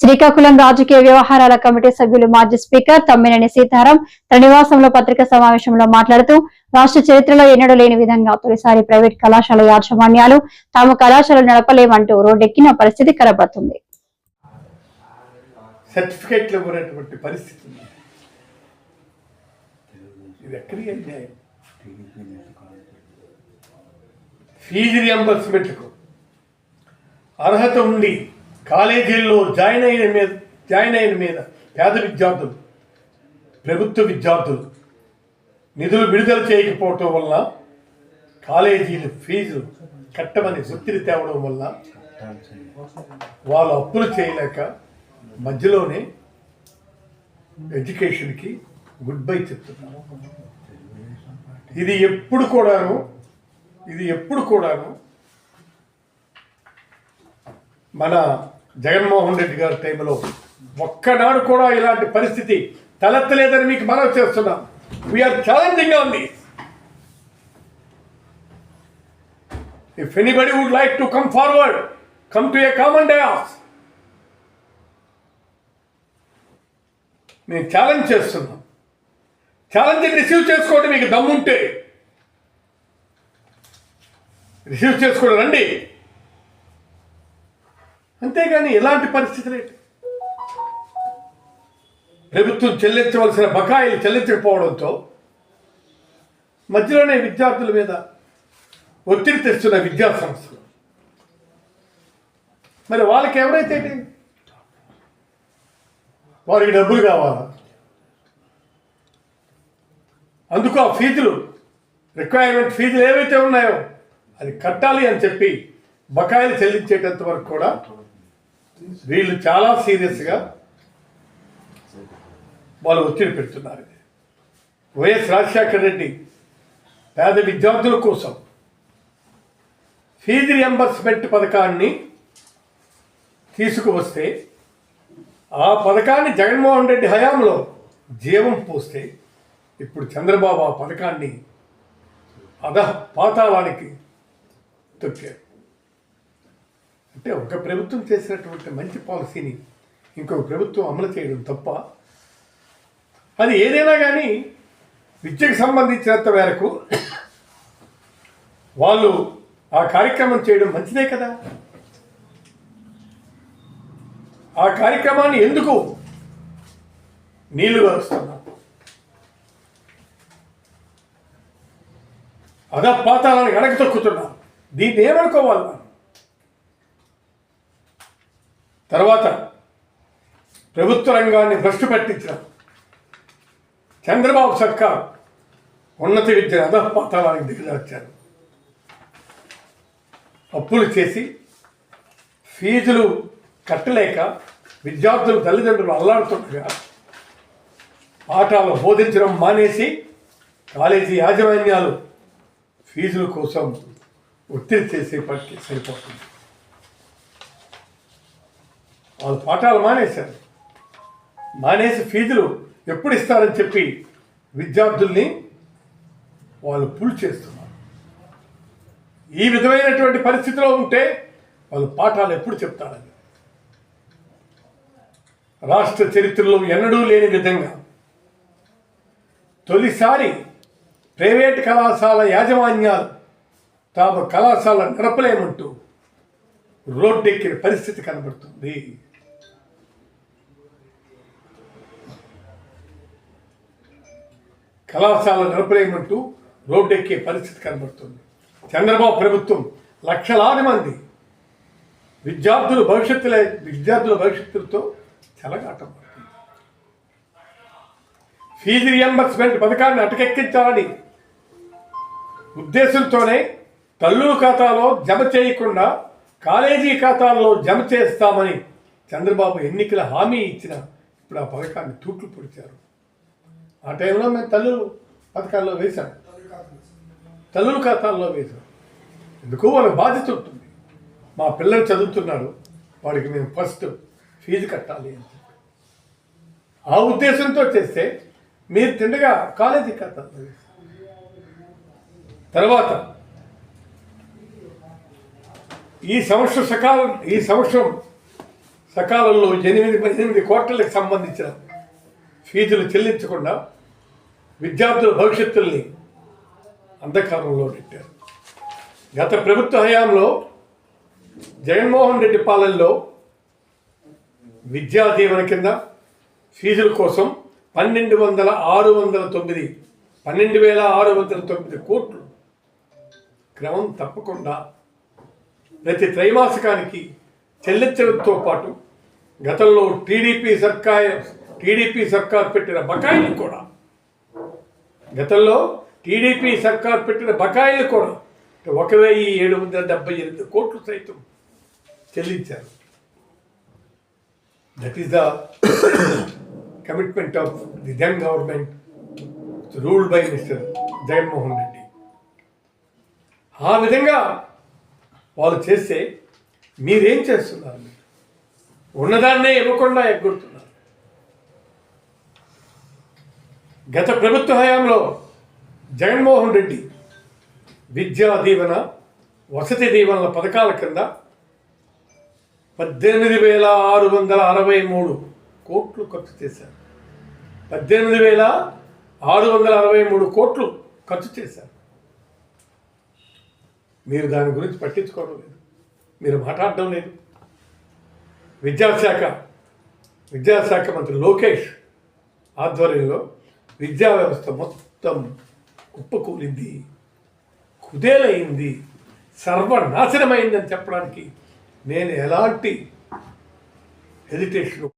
శ్రీకాకుళం రాజకీయ వ్యవహారాల కమిటీ సభ్యులు మాజీ స్పీకర్ తమ్మినేని సీతారాం తన నివాసంలో పత్రికా సమావేశంలో మాట్లాడుతూ రాష్ట్ర చరిత్రలో ఎన్నడూ లేని విధంగా తొలిసారి ప్రైవేట్ కళాశాల యాజమాన్యాలు తాము కళాశాలలు నడపలేమంటూ రోడ్డెక్కిన పరిస్థితి కనబడుతుంది. సర్టిఫికేట్లు పరిస్థితి ఫీజు రియంబర్స్మెంట్కు అర్హత ఉండి కాలేజీల్లో జాయిన్ అయిన మీద జాయిన్ అయిన మీద పేద విద్యార్థులు ప్రభుత్వ విద్యార్థులు నిధులు విడుదల చేయకపోవటం వల్ల కాలేజీలు ఫీజు కట్టమని ఒత్తిడి తేవడం వల్ల వాళ్ళు అప్పులు చేయలేక మధ్యలోనే ఎడ్యుకేషన్కి గుడ్ బై చెప్తున్నారు. ఇది ఎప్పుడు కూడాను ఇది ఎప్పుడు కూడాను మన జగన్మోహన్ రెడ్డి గారి టైంలో ఒక్కనాడు కూడా ఇలాంటి పరిస్థితి తలెత్తలేదని మీకు మనవి చేస్తున్నాం. వీఆర్ ఛాలెంజింగ్ ఆన్ ఉంది if anybody would like to come forward come to a common dais నేను ఛాలెంజ్ చేస్తున్నాం. ఛాలెంజ్ రిసీవ్ చేసుకోండి మీకు దమ్ముంటే. రిసీవ్ చేసుకోండి రండి. అంతేగాని ఎలాంటి పరిస్థితులు ప్రభుత్వం చెల్లించవలసిన బకాయిలు చెల్లించకపోవడంతో మధ్యలోనే విద్యార్థుల మీద ఒత్తిడి తెస్తున్న విద్యా సంస్థలు. మరి వాళ్ళకి ఎవరైతే వారికి డబ్బులు కావాలా? అందుకు ఆ ఫీజులు రిక్వైర్మెంట్ ఫీజులు ఏవైతే ఉన్నాయో అది కట్టాలి అని చెప్పి బకాయిలు చెల్లించేటంత వరకు కూడా వీళ్ళు చాలా సీరియస్గా వాళ్ళు ఒత్తిడి పెడుతున్నారు. వైఎస్ రాజశేఖర రెడ్డి పేద విద్యార్థుల కోసం ఫీజు రియంబర్స్మెంట్ పథకాన్ని తీసుకువస్తే ఆ పథకాన్ని జగన్మోహన్ రెడ్డి హయాంలో జీవం పోస్తే ఇప్పుడు చంద్రబాబు ఆ పథకాన్ని అధ పాతాళానికి తొక్కారు. అంటే ఒక ప్రభుత్వం చేసినటువంటి మంచి పాలసీని ఇంకొక ప్రభుత్వం అమలు చేయడం తప్ప అది ఏదైనా కానీ విద్యకు సంబంధించినంత మేరకు వాళ్ళు ఆ కార్యక్రమం చేయడం మంచిదే కదా? ఆ కార్యక్రమాన్ని ఎందుకు నీళ్ళు కలుస్తున్నారు అదా పాతాలను గడక తొక్కుతున్నారు. దీన్ని ఏమనుకోవాలి మనం తర్వాత ప్రభుత్వ రంగాన్ని భ్రష్టు పట్టించిన చంద్రబాబు సర్కార్ ఉన్నత విద్య అధపాతాళానికి దిగులు వచ్చారు అప్పులు చేసి ఫీజులు కట్టలేక విద్యార్థులు తల్లిదండ్రులు అల్లాడుతుండగా పాఠాలు బోధించడం మానేసి కాలేజీ యాజమాన్యాలు ఫీజుల కోసం ఒత్తిడి చేసే చేసేపటికి సరిపోతుంది. వాళ్ళు పాఠాలు మానేశారు. మానేసి ఫీజులు ఎప్పుడు ఇస్తారని చెప్పి విద్యార్థుల్ని వాళ్ళు పుల్ చేస్తున్నారు. ఈ విధమైనటువంటి పరిస్థితిలో ఉంటే వాళ్ళు పాఠాలు ఎప్పుడు చెప్తారని. రాష్ట్ర చరిత్రలో ఎన్నడూ లేని విధంగా తొలిసారి ప్రైవేట్ కళాశాల యాజమాన్యాలు తాము కళాశాల నడపలేమంటూ రోడ్డెక్కిన పరిస్థితి కనబడుతుంది. కళాశాల నడపలేమంటూ రోడ్డెక్కే పరిస్థితి కనబడుతుంది. చంద్రబాబు ప్రభుత్వం లక్షలాది మంది విద్యార్థుల భవిష్యత్తులే విద్యార్థుల భవిష్యత్తులతో చెలగాటం పడుతుంది. ఫీజు రియంబర్స్మెంట్ పథకాన్ని అటకెక్కించాలని ఉద్దేశంతోనే తల్లుల ఖాతాలో జమ చేయకుండా కాలేజీ ఖాతాల్లో జమ చేస్తామని చంద్రబాబు ఎన్నికల హామీ ఇచ్చిన ఇప్పుడు ఆ పథకాన్ని తూట్లు పొడిచారు. ఆ టైంలో మేము తల్లులు పథకాల్లో వేశాం. తల్లుల ఖాతాల్లో వేశాం. ఎందుకు వాళ్ళకి బాధ్యత ఉంటుంది. మా పిల్లలు చదువుతున్నాడు వాడికి మేము ఫస్ట్ ఫీజు కట్టాలి అని చెప్పి. ఆ ఉద్దేశంతో చేస్తే మీరు తిండగా కాలేజీ ఖాతాల్లో వేశాం. తర్వాత ఈ సంవత్సరం సకాలం ఈ సంవత్సరం సకాలంలో ఎనిమిది ఎనిమిది కోట్లకు సంబంధించిన ఫీజులు చెల్లించకుండా విద్యార్థుల భవిష్యత్తుల్ని అంధకారంలో నెట్టారు. గత ప్రభుత్వ హయాంలో జగన్మోహన్ రెడ్డి పాలనలో విద్యా దీవెన కింద ఫీజుల కోసం పన్నెండు వందల ఆరు వందల తొమ్మిది పన్నెండు వేల ఆరు వందల తొమ్మిది కోట్లు క్రమం తప్పకుండా ప్రతి త్రైమాసికానికి చెల్లించడంతో పాటు గతంలో టీడీపీ సర్కార్ టీడీపీ సర్కార్ పెట్టిన బకాయిలు కూడా. గతంలో టీడీపీ సర్కార్ పెట్టిన బకాయిలు కూడా ఒక వెయ్యి ఏడు వందల డెబ్బై ఎనిమిది కోట్లు సైతం చెల్లించారు. That is the commitment of the then government ruled by mister Jaganmohan Reddy. ఆ విధంగా వాళ్ళు చేస్తే మీరేం చేస్తున్నారు? ఉన్నదాన్నే ఇవ్వకుండా ఎగ్గొడుతున్నారు. గత ప్రభుత్వ హయాంలో జగన్మోహన్ రెడ్డి విద్యా దీవెన వసతి దీవెనల పథకాల కింద పద్దెనిమిది వేల ఆరు వందల అరవై మూడు కోట్లు ఖర్చు చేశారు. పద్దెనిమిది వేల ఆరు వందల అరవై మూడు కోట్లు ఖర్చు చేశారు. మీరు దాని గురించి పట్టించుకోవడం లేదు. మీరు మాట్లాడడం లేదు. విద్యాశాఖ విద్యాశాఖ మంత్రి లోకేష్ ఆధ్వర్యంలో విద్యా వ్యవస్థ మొత్తం కుప్పకూలింది కుదేలైంది సర్వనాశనమైందని చెప్పడానికి నేను ఎలాంటి హెజిటేషన్